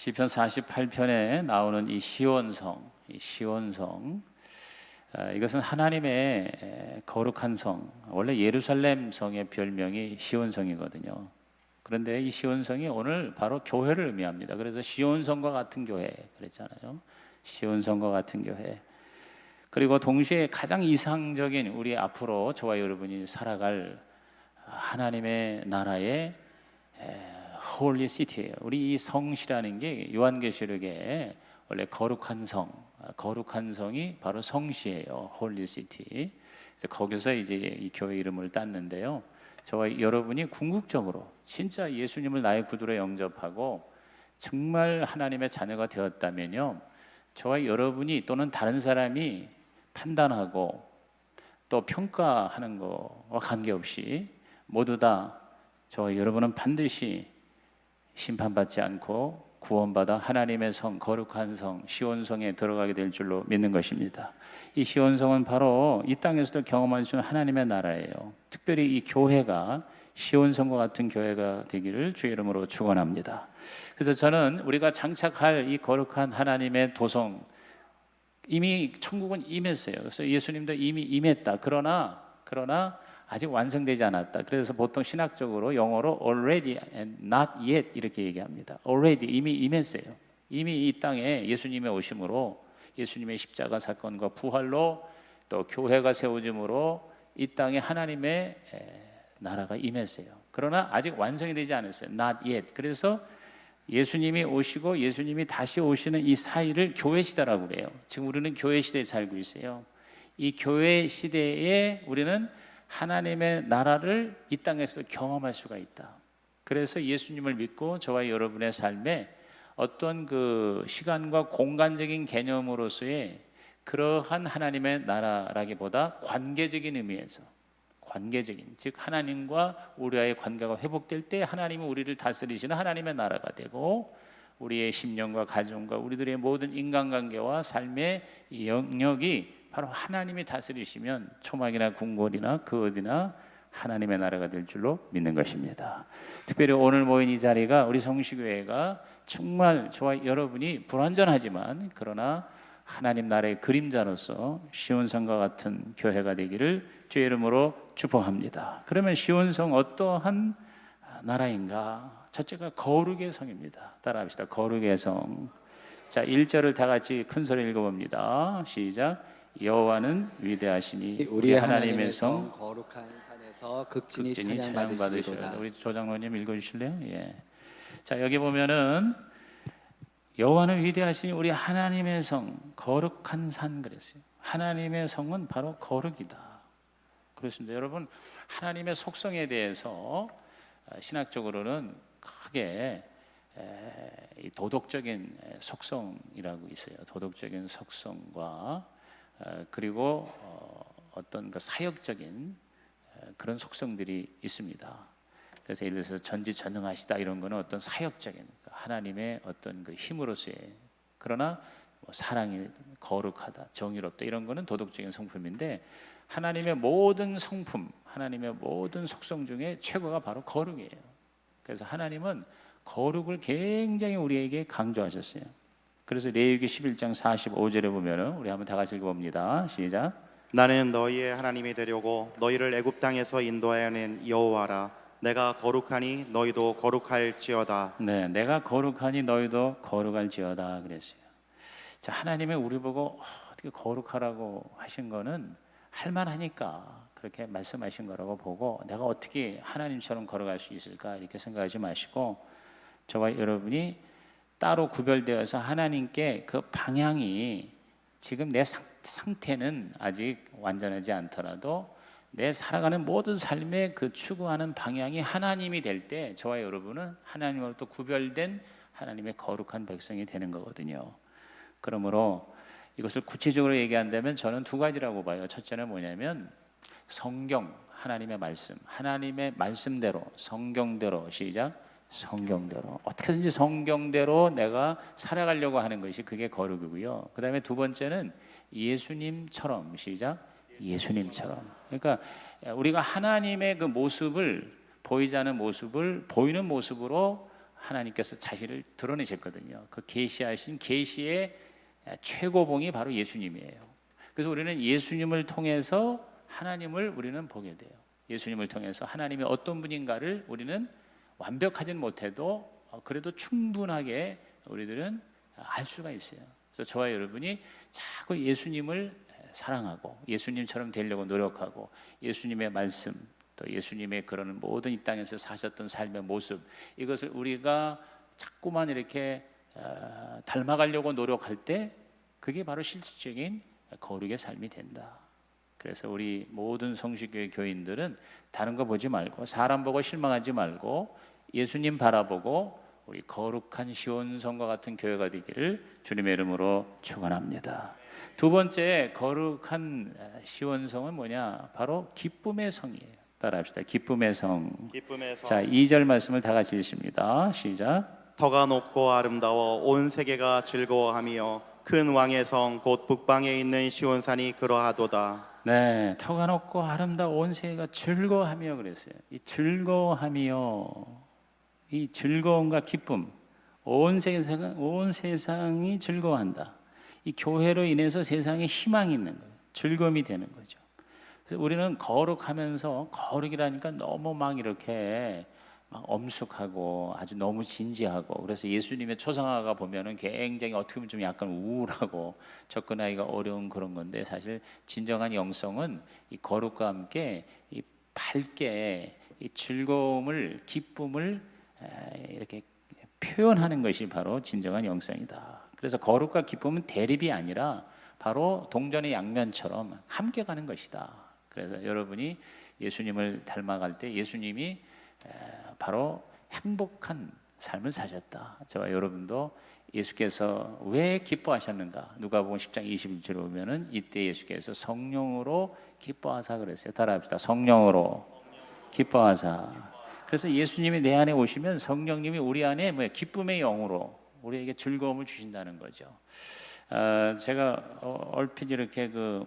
시편 48편에 나오는 이 시온성, 이 시온성 아, 이것은 하나님의 에, 거룩한 성. 원래 예루살렘 성의 별명이 시온성이거든요. 그런데 이 시온성이 오늘 바로 교회를 의미합니다. 그래서 시온성과 같은 교회 그랬잖아요. 시온성과 같은 교회. 그리고 동시에 가장 이상적인 우리 앞으로 저와 여러분이 살아갈 하나님의 나라의 홀리 시티예요. 우리 이 성시라는 게 요한계시록에 원래 거룩한 성, 아, 거룩한 성이 바로 성시예요. 홀리 시티. 그래서 거기서 이제 이 교회 이름을 땄는데요. 저와 여러분이 궁극적으로 진짜 예수님을 나의 구주로 영접하고 정말 하나님의 자녀가 되었다면요. 저와 여러분이 또는 다른 사람이 판단하고 또 평가하는 것과 관계없이 모두 다 저와 여러분은 반드시 심판받지 않고 구원받아 하나님의 성 거룩한 성 시온성에 들어가게 될 줄로 믿는 것입니다. 이 시온성은 바로 이 땅에서도 경험할 수 있는 하나님의 나라예요. 특별히 이 교회가 시온성과 같은 교회가 되기를 주의 이름으로 축원합니다. 그래서 저는 우리가 장착할 이 거룩한 하나님의 도성 이미 천국은 임했어요. 그래서 예수님도 이미 임했다. 그러나 그러나 아직 완성되지 않았다. 그래서 보통 신학적으로 영어로 already and not yet 이렇게 얘기합니다. already 이미 임했어요. 이미 이 땅에 예수님의 오심으로 예수님의 십자가 사건과 부활로 또 교회가 세워짐으로 이 땅에 하나님의 에, 나라가 임했어요. 그러나 아직 완성이 되지 않았어요. not yet. 그래서 예수님이 오시고 예수님이 다시 오시는 이 사이를 교회 시대라고 그래요. 지금 우리는 교회 시대에 살고 있어요. 이 교회 시대에 우리는 하나님의 나라를 이 땅에서도 경험할 수가 있다. 그래서 예수님을 믿고 저와 여러분의 삶에 어떤 그 시간과 공간적인 개념으로서의 그러한 하나님의 나라라기보다 관계적인 의미에서 관계적인 즉 하나님과 우리와의 관계가 회복될 때 하나님은 우리를 다스리시는 하나님의 나라가 되고 우리의 심령과 가정과 우리들의 모든 인간관계와 삶의 이 영역이 바로 하나님이 다스리시면 초막이나 궁궐이나 그 어디나 하나님의 나라가 될 줄로 믿는 것입니다. 특별히 오늘 모인 이 자리가 우리 성시교회가 정말 저와 여러분이 불완전하지만 그러나 하나님 나라의 그림자로서 시온성과 같은 교회가 되기를 주의 이름으로 축복합니다. 그러면 시온성 어떠한 나라인가? 첫째가 거룩의 성입니다. 따라합시다. 거룩의 성. 자, 1절을 다 같이 큰 소리 읽어봅니다. 시작. 여호와는 위대하시니 우리 하나님의 성 거룩한 산에서 극진히 극진히 찬양받으시리로다. 우리 조장로님 읽어주실래요? 예. 자 여기 보면은 여호와는 위대하시니 우리 하나님의 성 거룩한 산 그랬어요. 하나님의 성은 바로 거룩이다. 그렇습니다. 여러분 하나님의 속성에 대해서 아, 신학적으로는 크게 도덕적인 속성이라고 있어요. 도덕적인 속성과 어, 그리고 어, 어떤 그 사역적인 에, 그런 속성들이 있습니다. 그래서 예를 들어서 전지전능하시다 이런 거는 어떤 사역적인 그 하나님의 어떤 그 힘으로서의 그러나 뭐 사랑이 거룩하다, 정의롭다 이런 거는 도덕적인 성품인데 하나님의 모든 성품, 하나님의 모든 속성 중에 최고가 바로 거룩이에요. 그래서 하나님은 거룩을 굉장히 우리에게 강조하셨어요. 그래서 레위기 11장 45절에 보면은 우리 한번 다 같이 읽어봅니다. 시작. 나는 너희의 하나님이 되려고 너희를 애굽 땅에서 인도하여 낸 여호와라 내가 거룩하니 너희도 거룩할지어다 네, 내가 거룩하니 너희도 거룩할지어다 그랬어요. 자, 하나님의 우리 보고 어떻게 거룩하라고 하신 거는 할만하니까 그렇게 말씀하신 거라고 보고 내가 어떻게 하나님처럼 걸어갈 수 있을까 이렇게 생각하지 마시고 저와 여러분이 따로 구별되어서 하나님께 그 방향이 지금 내 상, 상태는 아직 완전하지 않더라도 내 살아가는 모든 삶의 그 추구하는 방향이 하나님이 될 때 저와 여러분은 하나님으로부터 구별된 하나님의 거룩한 백성이 되는 거거든요. 그러므로 이것을 구체적으로 얘기한다면 저는 두 가지라고 봐요. 첫째는 뭐냐면 성경 하나님의 말씀, 하나님의 말씀대로 성경대로 시작 성경대로 어떻게든지 성경대로 내가 살아가려고 하는 것이 그게 거룩이고요. 그다음에 두 번째는 예수님처럼 시작 예수님처럼. 그러니까 우리가 하나님의 그 모습을 보이지 않는 모습을 보이는 모습으로 하나님께서 자신을 드러내셨거든요. 그 계시하신 계시의 최고봉이 바로 예수님이에요. 그래서 우리는 예수님을 통해서 하나님을 우리는 보게 돼요. 예수님을 통해서 하나님이 어떤 분인가를 우리는 완벽하진 못해도 어, 그래도 충분하게 우리들은 알 수가 있어요. 그래서 저와 여러분이 자꾸 예수님을 사랑하고 예수님처럼 되려고 노력하고 예수님의 말씀 또 예수님의 그런 모든 이 땅에서 사셨던 삶의 모습 이것을 우리가 자꾸만 이렇게 어, 닮아가려고 노력할 때 그게 바로 실질적인 거룩의 삶이 된다. 그래서 우리 모든 성식교회 교인들은 다른 거 보지 말고 사람 보고 실망하지 말고 예수님 바라보고 우리 거룩한 시온성과 같은 교회가 되기를 주님의 이름으로 축원합니다. 두 번째 거룩한 시온성은 뭐냐? 바로 기쁨의 성이에요. 따라합시다. 기쁨의 성. 기쁨의 성 자, 2절 말씀을 다 같이 읽습니다. 시작. 터가 높고 아름다워 온 세계가 즐거워하며 큰 왕의 성 곧 북방에 있는 시온산이 그러하도다. 네, 터가 높고 아름다운 온 세계가 즐거워하며 그랬어요. 이 즐거워하며 이 즐거움과 기쁨, 온 세상 온 세상이 즐거워한다. 이 교회로 인해서 세상에 희망이 있는 거예요. 즐거움이 되는 거죠. 그래서 우리는 거룩하면서 거룩이라니까 너무 막 이렇게 막 엄숙하고 아주 너무 진지하고 그래서 예수님의 초상화가 보면은 굉장히 어떻게 보면 좀 약간 우울하고 접근하기가 어려운 그런 건데 사실 진정한 영성은 이 거룩과 함께 이 밝게 이 즐거움을 기쁨을 에, 이렇게 표현하는 것이 바로 진정한 영성이다. 그래서 거룩과 기쁨은 대립이 아니라 바로 동전의 양면처럼 함께 가는 것이다. 그래서 여러분이 예수님을 닮아갈 때 예수님이 에, 바로 행복한 삶을 사셨다. 저와 여러분도 예수께서 왜 기뻐하셨는가? 누가복음 10장 21절에 보면은 이때 예수께서 성령으로 기뻐하사 그랬어요. 따라합시다. 성령으로 기뻐하사. 그래서 예수님이 내 안에 오시면 성령님이 우리 안에 뭐 기쁨의 영으로 우리에게 즐거움을 주신다는 거죠. 아, 제가 어, 얼핏 이렇게 그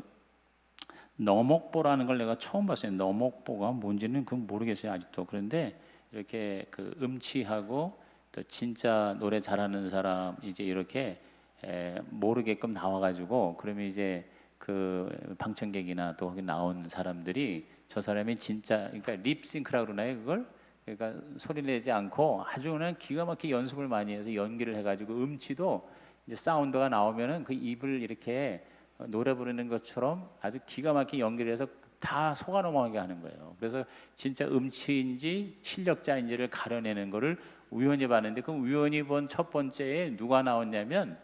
너목보라는 걸 내가 처음 봤어요. 너목보가 뭔지는 그 모르겠어요 아직도. 그런데 이렇게 그 음치하고 또 진짜 노래 잘하는 사람 이제 이렇게 에, 모르게끔 나와가지고 그러면 이제 그 방청객이나 또 거기 나온 사람들이 저 사람이 진짜 그러니까 립싱크라 그러나요 그걸 그러니까 소리 내지 않고 아주 그냥 기가 막히게 연습을 많이 해서 연기를 해가지고 음치도 이제 사운드가 나오면은 그 입을 이렇게 노래 부르는 것처럼 아주 기가 막히게 연기를 해서 다 속아 넘어가게 하는 거예요. 그래서 진짜 음치인지 실력자인지를 가려내는 거를 우연히 봤는데 그 우연히 본 첫 번째에 누가 나왔냐면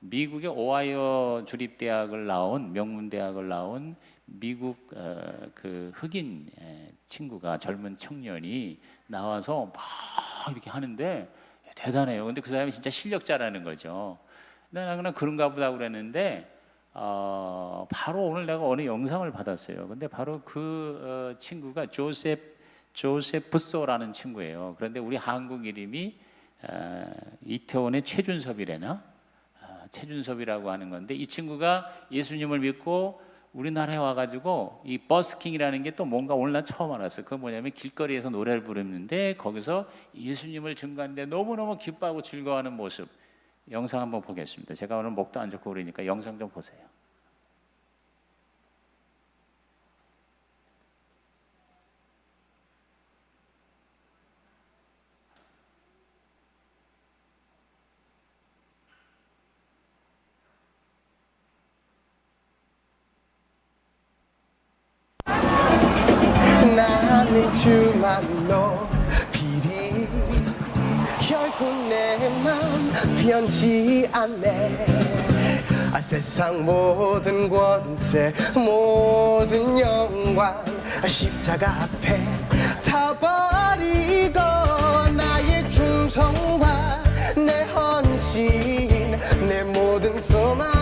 미국의 오하이오 주립 대학을 나온 명문 대학을 나온 미국 어, 그 흑인 에, 친구가 젊은 청년이 나와서 막 이렇게 하는데 대단해요. 근데 그 사람이 진짜 실력자라는 거죠. 나는 그냥 그런가 보다 그랬는데 어, 바로 오늘 내가 어느 영상을 받았어요. 근데 바로 그 어, 친구가 조셉 조세프소라는 친구예요. 그런데 우리 한국 이름이 어, 이태원의 최준섭이래나 어, 최준섭이라고 하는 건데 이 친구가 예수님을 믿고 우리나라에 와가지고 이 버스킹이라는 게 또 뭔가 오늘 난 처음 알았어요. 그건 뭐냐면 길거리에서 노래를 부르는데 거기서 예수님을 증거하는데 너무너무 기뻐하고 즐거워하는 모습 영상 한번 보겠습니다. 제가 오늘 목도 안 좋고 그러니까 영상 좀 보세요. 주만 높이리. 결코 내맘 변치 않네. 아, 세상 모든 권세 모든 영광 아, 십자가 앞에 다 버리고 나의 충성과 내 헌신 내 모든 소망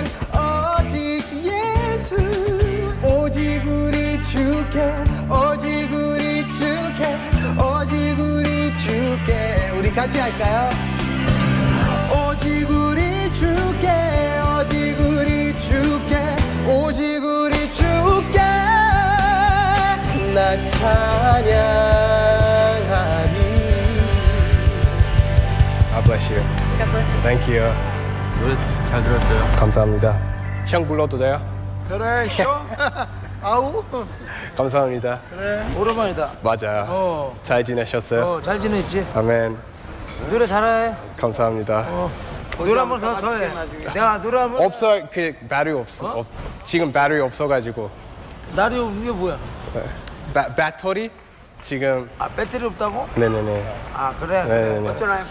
같이 할까요? 오직 우리 주께 오직 우리 주께 오직 우리 주께 난 찬양하리 you. Thank you. 노래 잘 들었어요. 감사합니다. 형 불러도 돼요? 그래, 쇼. 아우. 감사합니다. 오랜만이다. 맞아요. 어, 잘 지내셨어요? 어, 잘 지냈지? 아멘. 노래 잘해. 감사합니다. 노래 한 번 더 더 해. 내가 노래 한 번. 없어 그 배터리 없어. 없- 지금 배터리 없어가지고. 날이 이게 뭐야? 배, 배터리 지금 아, 배터리 없다고? 네네네. 아, 그래. 네네네. 어쩌나.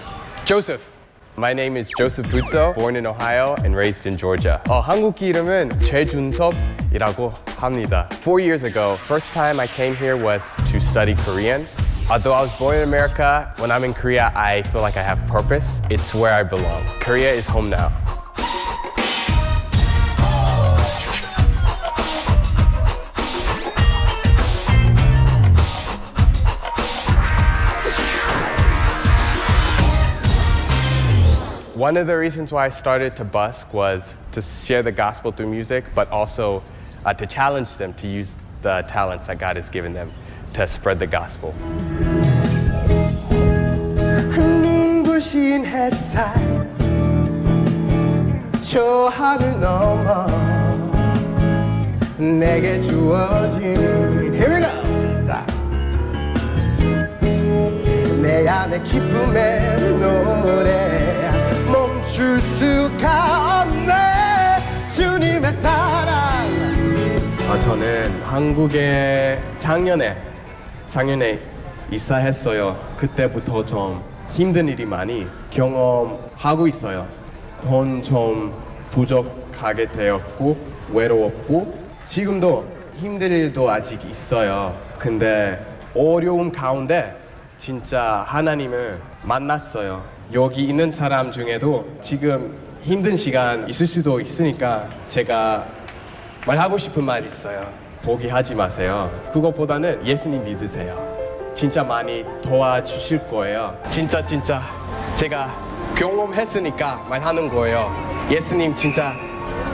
Joseph. My name is Joseph Butzo, born in Ohio and raised in Georgia. 어, 한국 이름은 최준섭이라고 합니다. Four years ago, first time I came here was to study Korean. Although I was born in America, when I'm in Korea, I feel like I have purpose. It's where I belong. Korea is home now. One of the reasons why I started to busk was to share the gospel through music, but also uh, to challenge them to use the talents that God has given them to spread the gospel. 눈부신 햇살 저 하늘 넘어 내게 주어진 Here we go! 자. 내 안에 기쁨의 노래 멈출 수가 없네 주님의 사랑 아, 저는 한국에 작년에 작년에 이사했어요 그때부터 좀 힘든 일이 많이 경험하고 있어요 돈 좀 부족하게 되었고 외로웠고 지금도 힘든 일도 아직 있어요 근데 어려움 가운데 진짜 하나님을 만났어요. 여기 있는 사람 중에도 지금 힘든 시간 있을 수도 있으니까 제가 말하고 싶은 말 있어요. 포기하지 마세요. 그것보다는 예수님 믿으세요. 진짜 많이 도와주실 거예요. 진짜 진짜 제가 경험했으니까 말하는 거예요. 예수님 진짜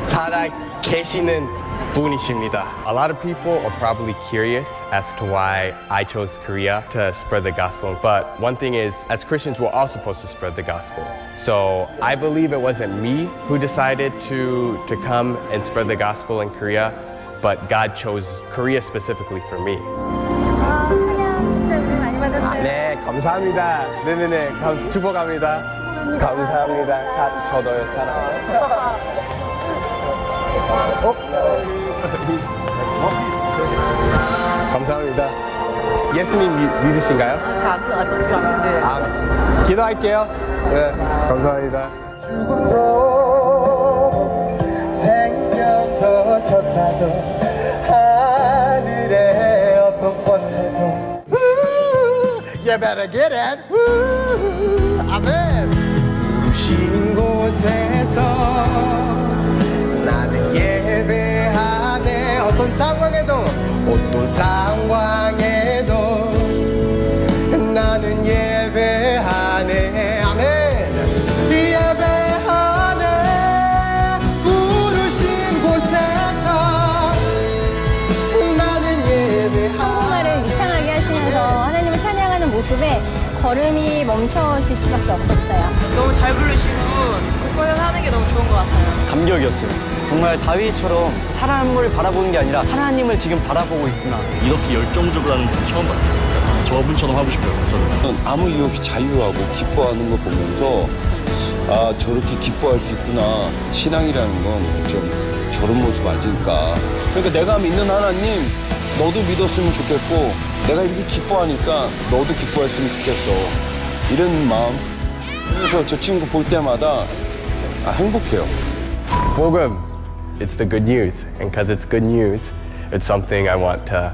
살아 계시는 분이십니다. A lot of people are probably curious as to why I chose Korea to spread the gospel. But one thing is, as Christians, we're all supposed to spread the gospel. So I believe it wasn't me who decided to, to come and spread the gospel in Korea, But God chose Korea specifically for me. 아, 찬양 진짜 은혜 많이 받았어요. 네, 감사합니다. 네네네, 감, 축복합니다. 감사합니다. 사, 저도요, 사랑해요. 감사합니다. 예수님 믿, 믿으신가요? 아, 기도할게요. 네, 감사합니다. 죽음도 생명도 졌다도 You better get it. 아멘. 부신 곳에서 나는 예배하네 어떤 상황에도 어떤 상황 걸음이 멈춰질 수밖에 없었어요. 너무 잘 부르시고 곳곳에서 하는 게 너무 좋은 것 같아요. 감격이었어요. 정말 다윗처럼 사람을 바라보는 게 아니라 하나님을 지금 바라보고 있구나. 이렇게 열정적으로 하는 분 처음 봤어요. 진짜. 저분처럼 하고 싶어요. 저는. 아무 이유 없이 자유하고 기뻐하는 걸 보면서 아 저렇게 기뻐할 수 있구나 신앙이라는 건 좀 저런 모습 아닐까 그러니까 내가 믿는 하나님 너도 믿었으면 좋겠고 내가 이렇게 기뻐하니까 너도 기뻐했으면 좋겠어 이런 마음 그래서 저 친구 볼 때마다 아, 행복해요 복음 it's the good news and because it's good news it's something I want to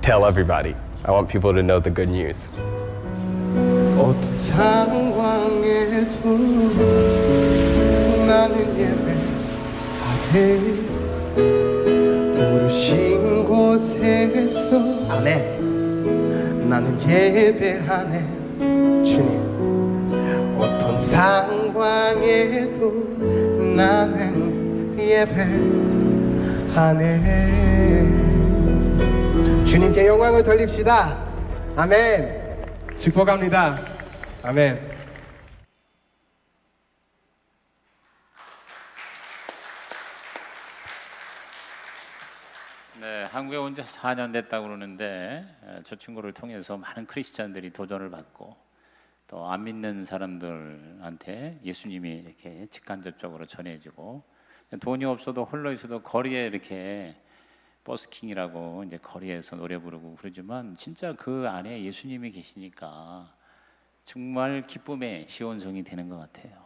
tell everybody I want people to know the good news 어떤 상황에도 나는 부르신 곳에서 아멘. 나는 예배하네. 주님 어떤 상황에도 나는 예배하네. 주님께 영광을 돌립시다. 아멘. 축복합니다. 아멘 네, 한국에 온 지 4년 됐다고 그러는데 에, 저 친구를 통해서 많은 크리스천들이 도전을 받고 또 안 믿는 사람들한테 예수님이 이렇게 직간접적으로 전해지고 돈이 없어도 홀로 있어도 거리에 이렇게 버스킹이라고 이제 거리에서 노래 부르고 그러지만 진짜 그 안에 예수님이 계시니까 정말 기쁨의 시온성이 되는 것 같아요.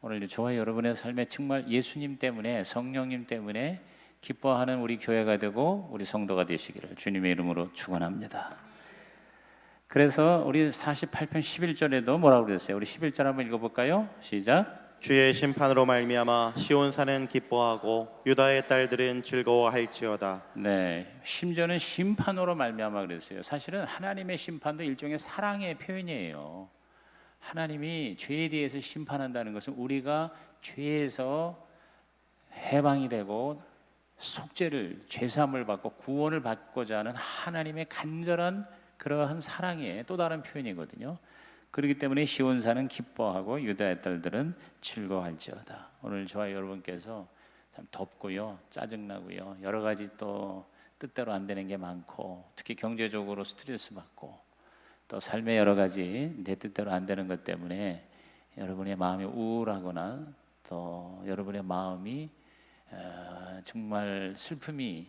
오늘 저와 여러분의 삶에 정말 예수님 때문에 성령님 때문에 기뻐하는 우리 교회가 되고 우리 성도가 되시기를 주님의 이름으로 축원합니다. 그래서 우리 48편 11절에도 뭐라고 그랬어요? 우리 11절 한번 읽어 볼까요? 시작. 주의 심판으로 말미암아 시온 산은 기뻐하고 유다의 딸들은 즐거워할지어다. 네, 심지어는 심판으로 말미암아 그랬어요. 사실은 하나님의 심판도 일종의 사랑의 표현이에요. 하나님이 죄에 대해서 심판한다는 것은 우리가 죄에서 해방이 되고 속죄를 죄사함을 받고 구원을 받고자 하는 하나님의 간절한 그러한 사랑의 또 다른 표현이거든요. 그렇기 때문에 시온산은 기뻐하고 유다의 딸들은 즐거워할지어다. 오늘 저와 여러분께서 참 덥고요, 짜증나고요, 여러 가지 또 뜻대로 안 되는 게 많고 특히 경제적으로 스트레스 받고 또 삶의 여러 가지 내 뜻대로 안 되는 것 때문에 여러분의 마음이 우울하거나 또 여러분의 마음이 어, 정말 슬픔이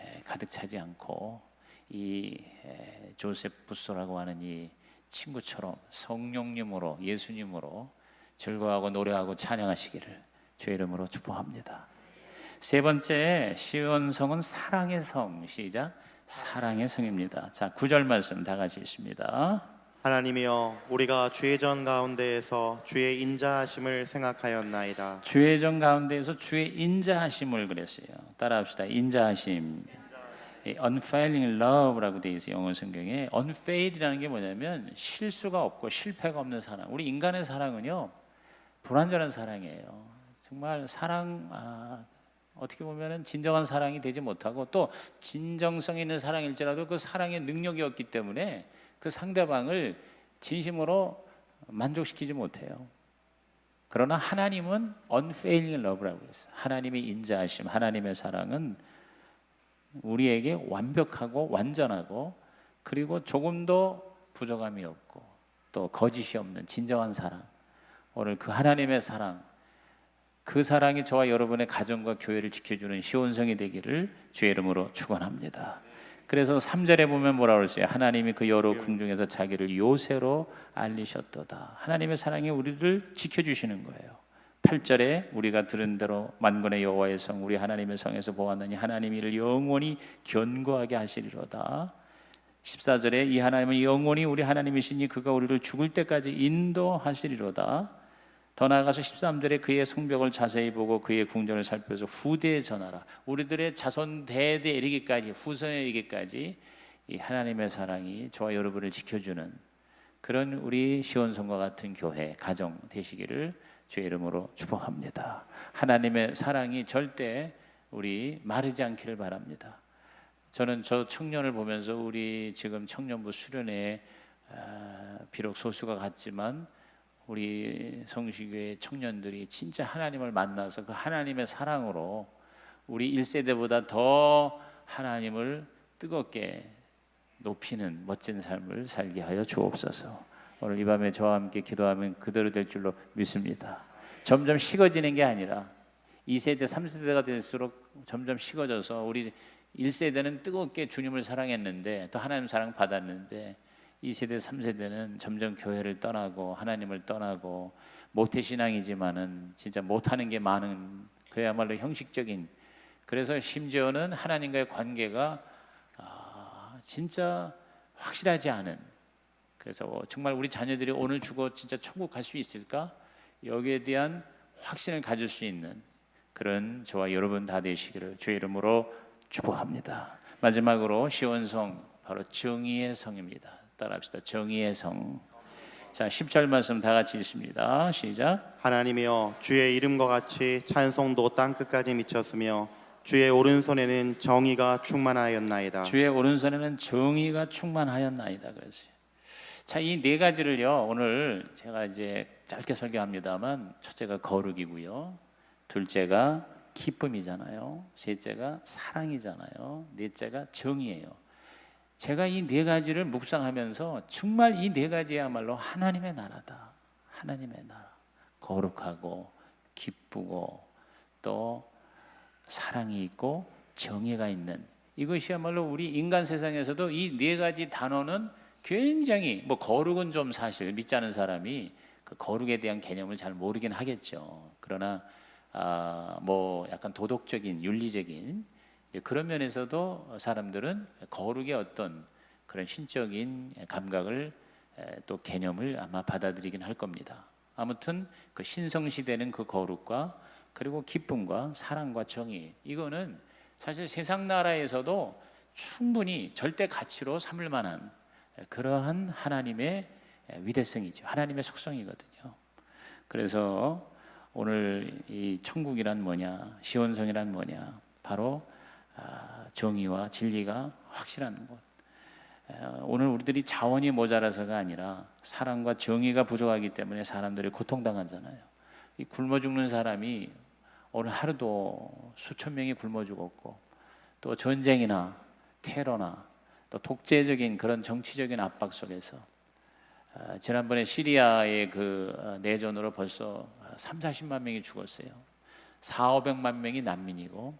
에, 가득 차지 않고 이 에, 조셉 부소라고 하는 이 친구처럼 성령님으로 예수님으로 즐거워하고 노래하고 찬양하시기를 주의 이름으로 축복합니다. 세 번째 시온성은 사랑의 성 시작 사랑의 성입니다. 자, 구절 말씀 다 같이 읽습니다. 하나님이여 우리가 주의 전 가운데에서 주의 인자하심을 생각하였나이다. 주의 정 가운데에서 주의 인자하심을 그랬어요. 따라합시다. 인자하심. 이 unfailing love라고 되어 있어요. 영어 성경에 unfail이라는 게 뭐냐면 실수가 없고 실패가 없는 사랑. 우리 인간의 사랑은요 불완전한 사랑이에요. 정말 사랑 아, 어떻게 보면은 진정한 사랑이 되지 못하고 또 진정성 있는 사랑일지라도 그 사랑의 능력이 없기 때문에 그 상대방을 진심으로 만족시키지 못해요. 그러나 하나님은 unfailing love라고 했어요. 하나님의 인자하심, 하나님의 사랑은 우리에게 완벽하고 완전하고 그리고 조금도 부족함이 없고 또 거짓이 없는 진정한 사랑. 오늘 그 하나님의 사랑, 그 사랑이 저와 여러분의 가정과 교회를 지켜주는 시온성이 되기를 주의 이름으로 축원합니다. 그래서 3절에 보면 뭐라고 그랬어요? 하나님이 그 여러 궁중에서 자기를 요새로 알리셨도다. 하나님의 사랑이 우리를 지켜주시는 거예요. 8절에 우리가 들은 대로 만군의 여호와의 성 우리 하나님의 성에서 보았느니 하나님이 이를 영원히 견고하게 하시리로다. 14절에 이 하나님은 영원히 우리 하나님이시니 그가 우리를 죽을 때까지 인도하시리로다. 더 나아가서 13절에 그의 성벽을 자세히 보고 그의 궁전을 살펴서 후대에 전하라. 우리들의 자손 대대 이르기까지 후손에 이르기까지 이 하나님의 사랑이 저와 여러분을 지켜주는 그런 우리 시온성과 같은 교회 가정 되시기를 주의 이름으로 축복합니다. 하나님의 사랑이 절대 우리 마르지 않기를 바랍니다. 저는 저 청년을 보면서 우리 지금 청년부 수련회 아, 비록 소수가 같지만 우리 성시교회 청년들이 진짜 하나님을 만나서 그 하나님의 사랑으로 우리 1세대보다 더 하나님을 뜨겁게 높이는 멋진 삶을 살게 하여 주옵소서. 오늘 이 밤에 저와 함께 기도하면 그대로 될 줄로 믿습니다. 점점 식어지는 게 아니라 2세대, 3세대가 될수록 점점 식어져서 우리 1세대는 뜨겁게 주님을 사랑했는데 또 하나님 사랑 받았는데 2세대, 3세대는 점점 교회를 떠나고 하나님을 떠나고 모태 신앙이지만은 진짜 못하는 게 많은 그야말로 형식적인 그래서 심지어는 하나님과의 관계가 아, 진짜 확실하지 않은 그래서 정말 우리 자녀들이 오늘 죽어 진짜 천국 갈 수 있을까? 여기에 대한 확신을 가질 수 있는 그런 저와 여러분 다 되시기를 주의 이름으로 축복합니다. 마지막으로 시원성 바로 정의의 성입니다. 따라합시다. 정의의 성. 자, 10절 말씀 다 같이 읽습니다. 시작. 하나님이여 주의 이름과 같이 찬송도 땅 끝까지 미쳤으며 주의 오른손에는 정의가 충만하였나이다. 주의 오른손에는 정의가 충만하였나이다 그랬어요. 자, 이 네 가지를요. 오늘 제가 이제 짧게 설교합니다만 첫째가 거룩이고요. 둘째가 기쁨이잖아요. 셋째가 사랑이잖아요. 넷째가 정의예요. 제가 이 네 가지를 묵상하면서 정말 이 네 가지야말로 하나님의 나라다. 하나님의 나라. 거룩하고 기쁘고 또 사랑이 있고 정의가 있는 이것이야말로 우리 인간 세상에서도 이 네 가지 단어는 굉장히 뭐 거룩은 좀 사실 믿지 않은 사람이 그 거룩에 대한 개념을 잘 모르긴 하겠죠. 그러나 아, 뭐 약간 도덕적인 윤리적인 그런 면에서도 사람들은 거룩의 어떤 그런 신적인 감각을 에, 또 개념을 아마 받아들이긴 할 겁니다. 아무튼 그 신성시되는 그 거룩과 그리고 기쁨과 사랑과 정의 이거는 사실 세상 나라에서도 충분히 절대 가치로 삼을 만한 그러한 하나님의 위대성이죠. 하나님의 속성이거든요. 그래서 오늘 이 천국이란 뭐냐, 시온성이란 뭐냐, 바로 아, 정의와 진리가 확실한 곳. 어, 오늘 우리들이 자원이 모자라서가 아니라 사랑과 정의가 부족하기 때문에 사람들이 고통당하잖아요. 이 굶어 죽는 사람이 오늘 하루도 수천 명이 굶어 죽었고 또 전쟁이나 테러나 또 독재적인 그런 정치적인 압박 속에서 아, 지난번에 시리아의 그 어, 내전으로 벌써 3, 40만 명이 죽었어요. 4, 500만 명이 난민이고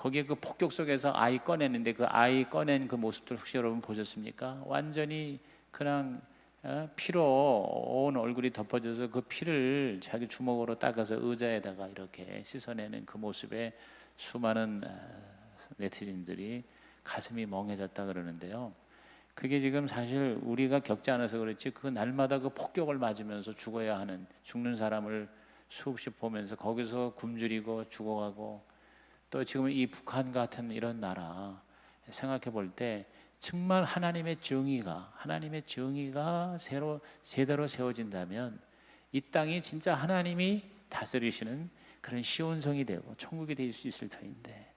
거기에 그 폭격 속에서 아이 꺼내는데 그 아이 꺼낸 그 모습들 혹시 여러분 보셨습니까? 완전히 그냥 어, 피로 온 얼굴이 덮어져서 그 피를 자기 주먹으로 닦아서 의자에다가 이렇게 씻어내는 그 모습에 수많은 어, 네티즌들이 가슴이 멍해졌다 그러는데요. 그게 지금 사실 우리가 겪지 않아서 그렇지 그 날마다 그 폭격을 맞으면서 죽어야 하는 죽는 사람을 수없이 보면서 거기서 굶주리고 죽어가고 또 지금 이 북한 같은 이런 나라 생각해 볼 때 정말 하나님의 정의가 하나님의 정의가 새로 제대로 세워진다면 이 땅이 진짜 하나님이 다스리시는 그런 시온성이 되고 천국이 될 수 있을 터인데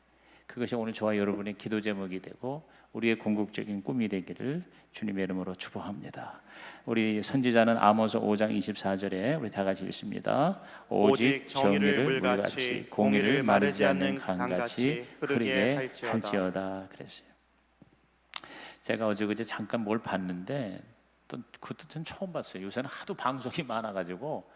그것이 오늘 저와 여러분의 기도 제목이 되고 우리의 궁극적인 꿈이 되기를 주님의 이름으로 축복합니다. 우리 선지자는 아모스 5장 24절에 우리 다 같이 읽습니다. 오직 정의를 물같이 공의를 마르지 않는 강같이 흐르게 할지어다 그랬어요. 제가 어제 그제 잠깐 뭘 봤는데 또그 뜻은 처음 봤어요. 요새는 하도 방송이 많아가지고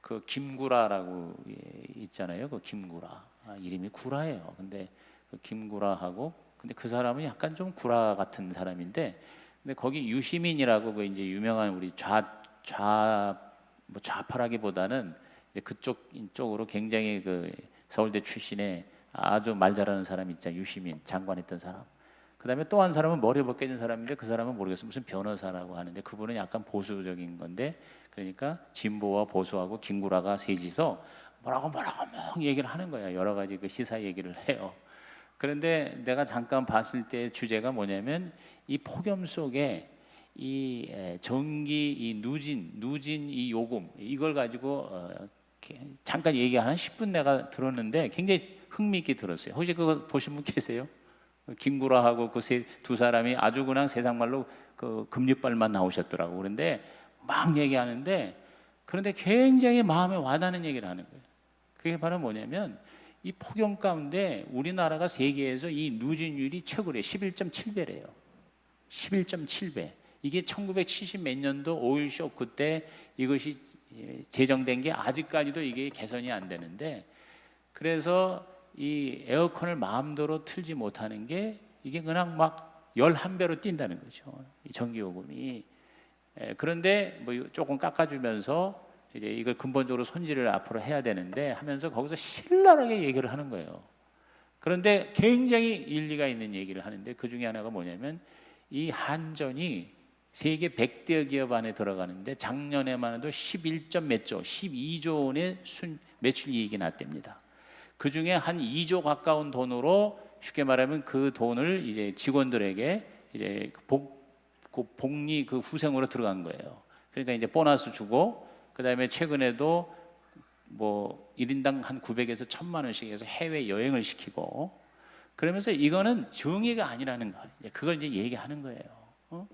그 김구라라고 예, 있잖아요. 그 김구라 아, 이름이 구라예요. 근데 그 김구라하고 근데 그 사람은 약간 좀 구라 같은 사람인데 근데 거기 유시민이라고 그 이제 유명한 우리 좌 좌 뭐 좌파라기보다는 이제 그쪽 쪽으로 굉장히 그 서울대 출신의 아주 말 잘하는 사람 있잖아요. 유시민 장관했던 사람. 그다음에 또 한 사람은 머리 벗겨진 사람인데 그 사람은 모르겠어요. 무슨 변호사라고 하는데 그분은 약간 보수적인 건데 그러니까 진보와 보수하고 김구라가 셋이서 뭐라고 뭐라고 막 얘기를 하는 거야. 여러 가지 그 시사 얘기를 해요. 그런데 내가 잠깐 봤을 때 주제가 뭐냐면 이 폭염 속에 이 에, 전기 이 누진 누진 이 요금 이걸 가지고 어, 잠깐 얘기 한 10분 내가 들었는데 굉장히 흥미있게 들었어요. 혹시 그거 보신 분 계세요? 김구라하고 그 두 사람이 아주 그냥 세상 말로 그 금리빨만 나오셨더라고. 그런데 막 얘기하는데 그런데 굉장히 마음에 와닿는 얘기를 하는 거예요. 그게 바로 뭐냐면 이 폭염 가운데 우리나라가 세계에서 이 누진율이 최고래요. 11.7배래요. 11.7배. 이게 1970 몇 년도 오일 쇼크 때 이것이 제정된 게 아직까지도 이게 개선이 안 되는데 그래서 이 에어컨을 마음대로 틀지 못하는 게 이게 그냥 막 11배로 뛴다는 거죠. 이 전기요금이. 에, 그런데 뭐 조금 깎아주면서 이제 이걸 근본적으로 손질을 앞으로 해야 되는데 하면서 거기서 신랄하게 얘기를 하는 거예요. 그런데 굉장히 일리가 있는 얘기를 하는데 그 중에 하나가 뭐냐면 이 한전이 세계 100대 기업 안에 들어가는데 작년에만 해도 11점 몇 조, 12조 원의 순 매출 이익이 났답니다. 그 중에 한 2조 가까운 돈으로 쉽게 말하면 그 돈을 이제 직원들에게 이제 복, 그 복리 그 후생으로 들어간 거예요. 그러니까 이제 보너스 주고 그다음에 최근에도 뭐 1인당 한 900에서 1000만 원씩 해서 해외 여행을 시키고 그러면서 이거는 정의가 아니라는 거. 그걸 이제 얘기하는 거예요. 어?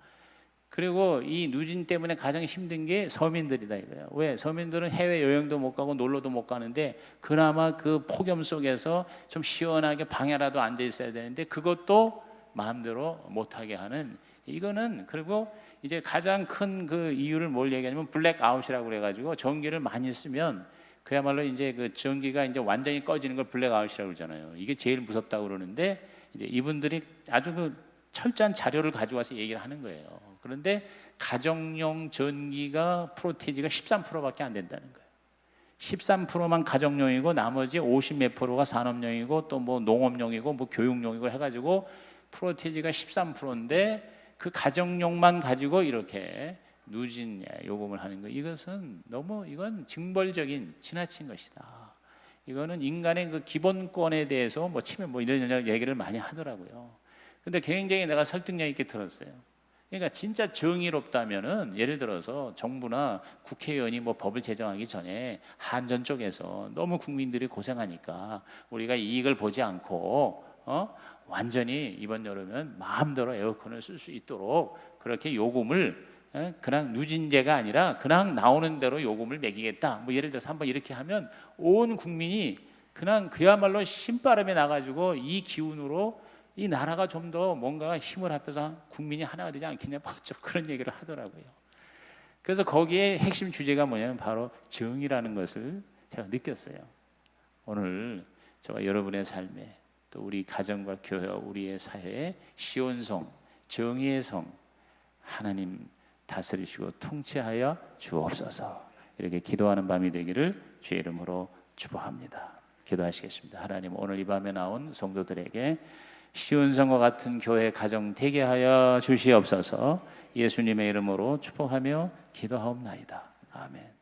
그리고 이 누진 때문에 가장 힘든 게 서민들이다 이거예요. 왜? 서민들은 해외 여행도 못 가고 놀러도 못 가는데 그나마 그 폭염 속에서 좀 시원하게 방에라도 앉아 있어야 되는데 그것도 마음대로 못 하게 하는 이거는 그리고 이제 가장 큰 그 이유를 뭘 얘기하냐면 블랙아웃이라고 그래 가지고 전기를 많이 쓰면 그야말로 이제 그 전기가 이제 완전히 꺼지는 걸 블랙아웃이라고 그러잖아요. 이게 제일 무섭다고 그러는데 이제 이분들이 아주 그 철저한 자료를 가져와서 얘기를 하는 거예요. 그런데 가정용 전기가 프로티지가 13%밖에 안 된다는 거예요. 13%만 가정용이고 나머지 50 몇 프로가 산업용이고 또 뭐 농업용이고 뭐 교육용이고 해가지고 프로티지가 13%인데 그 가정용만 가지고 이렇게 누진 요금을 하는 거 이것은 너무 이건 징벌적인 지나친 것이다. 이거는 인간의 그 기본권에 대해서 뭐 치면 뭐 이런 이런 얘기를 많이 하더라고요. 근데 굉장히 내가 설득력 있게 들었어요. 그러니까 진짜 정의롭다면은 예를 들어서 정부나 국회의원이 뭐 법을 제정하기 전에 한전 쪽에서 너무 국민들이 고생하니까 우리가 이익을 보지 않고 어 완전히 이번 여름은 마음대로 에어컨을 쓸 수 있도록 그렇게 요금을 에? 그냥 누진제가 아니라 그냥 나오는 대로 요금을 매기겠다. 뭐 예를 들어서 한번 이렇게 하면 온 국민이 그냥 그야말로 신바람에 나가지고 이 기운으로 이 나라가 좀 더 뭔가 힘을 합해서 국민이 하나가 되지 않겠냐 뭐 어쩌고 그런 얘기를 하더라고요. 그래서 거기에 핵심 주제가 뭐냐면 바로 정의라는 것을 제가 느꼈어요. 오늘 저와 여러분의 삶에 또 우리 가정과 교회, 우리의 사회에 시온성, 정의의 성 하나님 다스리시고 통치하여 주옵소서. 이렇게 기도하는 밤이 되기를 주의 이름으로 축복합니다. 기도하시겠습니다. 하나님 오늘 이 밤에 나온 성도들에게 시온성과 같은 교회 가정 되게 하여 주시옵소서. 예수님의 이름으로 축복하며 기도하옵나이다. 아멘.